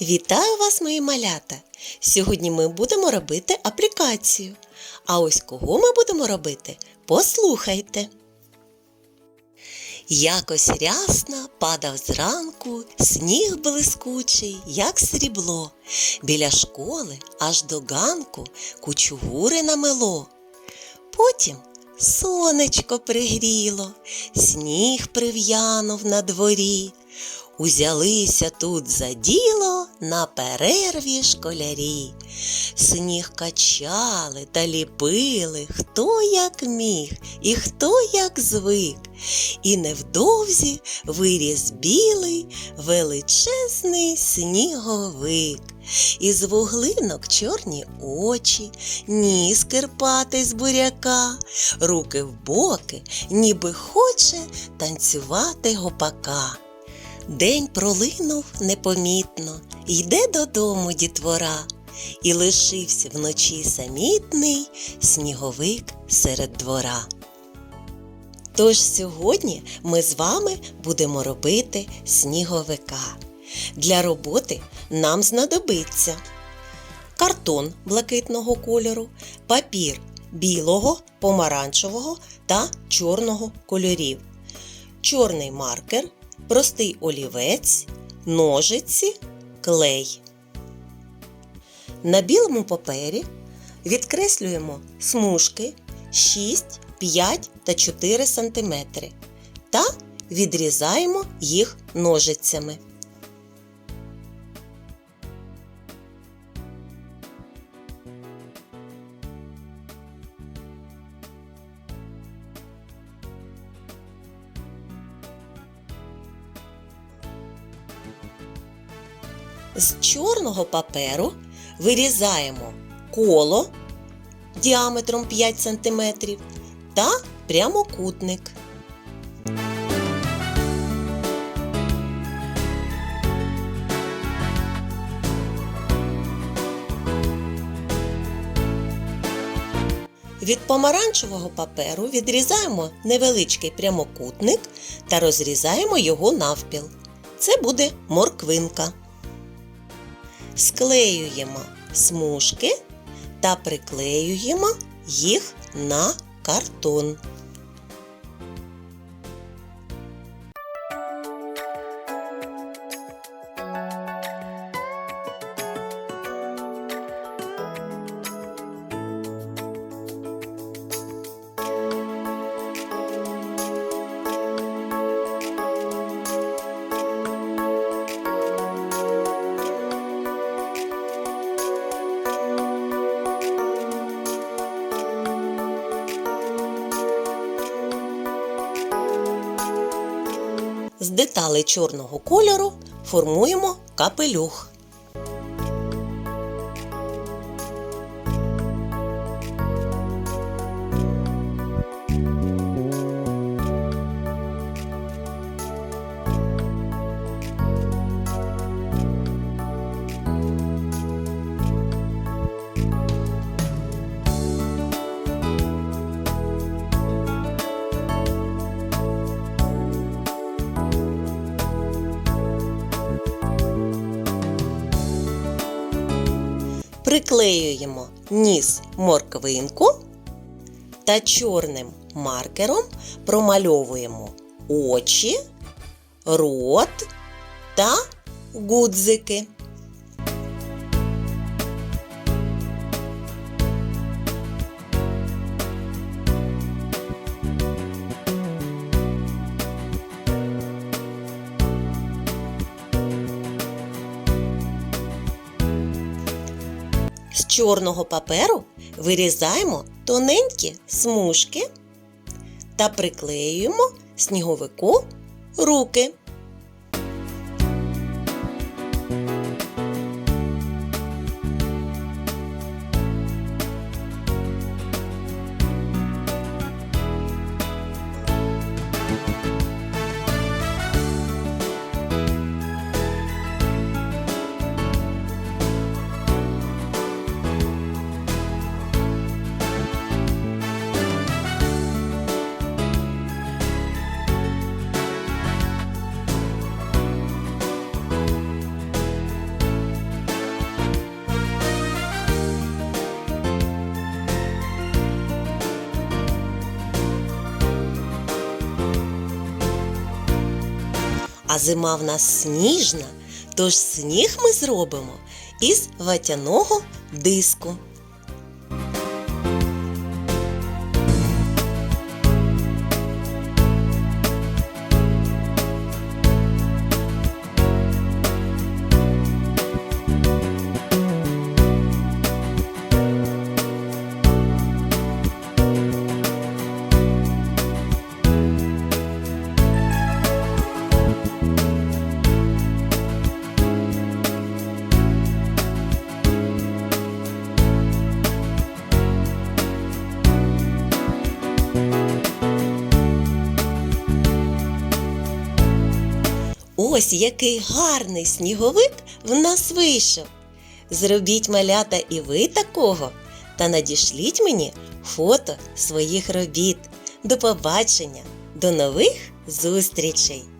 Вітаю вас, мої малята! Сьогодні ми будемо робити аплікацію. А ось кого ми будемо робити? Послухайте. Якось рясно падав зранку сніг блискучий, як срібло. Біля школи аж до ганку кучугури намело. Потім сонечко пригріло, сніг прив'янув на дворі. Узялися тут за діло на перерві школярі. Сніг качали та ліпили, хто як міг і хто як звик. І невдовзі виріс білий величезний сніговик. Із вуглинок чорні очі, ніс кирпатий з буряка, руки в боки, ніби хоче танцювати гопака. День пролинув непомітно, йде додому дітвора, і лишився вночі самітний сніговик серед двора. Тож сьогодні ми з вами будемо робити сніговика. Для роботи нам знадобиться картон блакитного кольору, папір білого, помаранчевого та чорного кольорів, чорний маркер, простий олівець, ножиці, клей. На білому папері відкреслюємо смужки 6, 5 та 4 см та відрізаємо їх ножицями. З чорного паперу вирізаємо коло діаметром 5 см та прямокутник. Від помаранчевого паперу відрізаємо невеличкий прямокутник та розрізаємо його навпіл. Це буде морквинка. Склеюємо смужки та приклеюємо їх на картон. З деталей чорного кольору формуємо капелюх. Приклеюємо ніс морквинку та чорним маркером промальовуємо очі, рот та гудзики. Чорного паперу вирізаємо тоненькі смужки та приклеюємо сніговику руки. Зима в нас сніжна, тож сніг ми зробимо із ватяного диску. Ось який гарний сніговик в нас вийшов. Зробіть малята і ви такого та надішліть мені фото своїх робіт. До побачення, до нових зустрічей!